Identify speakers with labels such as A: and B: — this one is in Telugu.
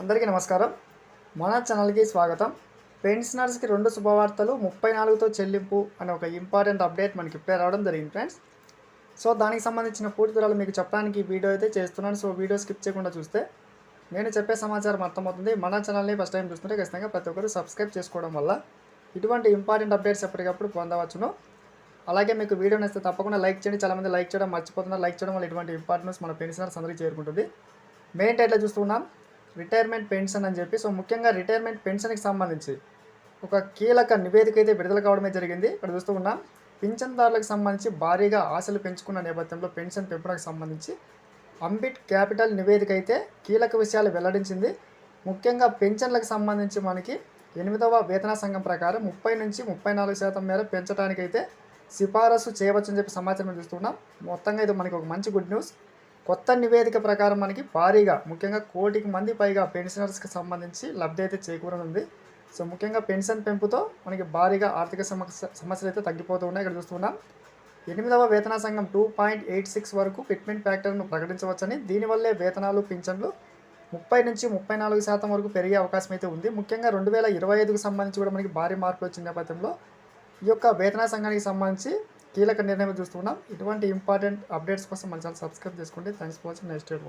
A: అందరికీ నమస్కారం. మన ఛానల్కి స్వాగతం. పెన్షనర్స్కి రెండు శుభవార్తలు ముప్పై నాలుగుతో చెల్లింపు అనే ఒక ఇంపార్టెంట్ అప్డేట్ మనకి ఇప్పుడే రావడం జరిగింది ఫ్రెండ్స్. సో దానికి సంబంధించిన పూర్తి వివరాలు మీకు చెప్పడానికి వీడియో అయితే చేస్తున్నాను. సో వీడియో స్కిప్ చేయకుండా చూస్తే నేను చెప్పే సమాచారం అర్థమవుతుంది. మన ఛానల్ని ఫస్ట్ టైం చూస్తుంటే ఖచ్చితంగా ప్రతి ఒక్కరు సబ్స్క్రైబ్ చేసుకోవడం వల్ల ఇటువంటి ఇంపార్టెంట్ అప్డేట్స్ ఎప్పటికప్పుడు పొందవచ్చును. అలాగే మీకు వీడియో నచ్చితే తప్పకుండా లైక్ చేయండి. చాలామంది లైక్ చేయడం మర్చిపోతున్నారు. లైక్ చేయడం వల్ల ఇటువంటి ఇంపార్టెన్స్ మన పెన్షనర్స్ అందరికీ చేరుకుంటుంది. మెయిన్ టైట్లో చూస్తున్నాం రిటైర్మెంట్ పెన్షన్ అని చెప్పి సో ముఖ్యంగా రిటైర్మెంట్ పెన్షన్కి సంబంధించి ఒక కీలక నివేదిక అయితే విడుదల కావడమే జరిగింది. ఇక్కడ చూస్తూ ఉన్నాం. పింఛన్దారులకు సంబంధించి భారీగా ఆశలు పెంచుకున్న నేపథ్యంలో పెన్షన్ పెంపునకు సంబంధించి అంబిట్ క్యాపిటల్ నివేదిక అయితే కీలక విషయాలు వెల్లడించింది. ముఖ్యంగా పెన్షన్లకు సంబంధించి మనకి ఎనిమిదవ వేతన సంఘం ప్రకారం ముప్పై నుంచి ముప్పై నాలుగు శాతం మేర పెంచడానికైతే సిఫారసు చేయవచ్చని చెప్పి సమాచారం చూస్తున్నాం మొత్తంగా ఇది మనకి ఒక మంచి గుడ్ న్యూస్. కొత్త నివేదిక ప్రకారం మనకి భారీగా ముఖ్యంగా కోటికి మంది పైగా పెన్షనర్స్కి సంబంధించి లబ్ధి అయితే చేకూరనుంది. సో ముఖ్యంగా పెన్షన్ పెంపుతో మనకి భారీగా ఆర్థిక సమస్య సమస్యలు అయితే తగ్గిపోతూ ఉన్నాయి ఇక్కడ చూస్తున్నాం ఎనిమిదవ వేతన సంఘం టూ పాయింట్ ఎయిట్ సిక్స్ వరకు ఫిట్మెంట్ ఫ్యాక్టర్ను ప్రకటించవచ్చని దీనివల్లే వేతనాలు పింఛన్లు ముప్పై నుంచి ముప్పై నాలుగు శాతం వరకు పెరిగే అవకాశం అయితే ఉంది. ముఖ్యంగా రెండు వేల ఇరవై ఐదుకు సంబంధించి కూడా మనకి భారీ మార్పులు వచ్చిన నేపథ్యంలో ఈ యొక్క వేతన సంఘానికి సంబంధించి కీలక నిర్ణయం చూస్తున్నాం ఇటువంటి ఇంపార్టెంట్ అప్డేట్స్ కోసం మన ఛానల్ సబ్స్క్రైబ్ చేసుకోండి. Thanks for watching next year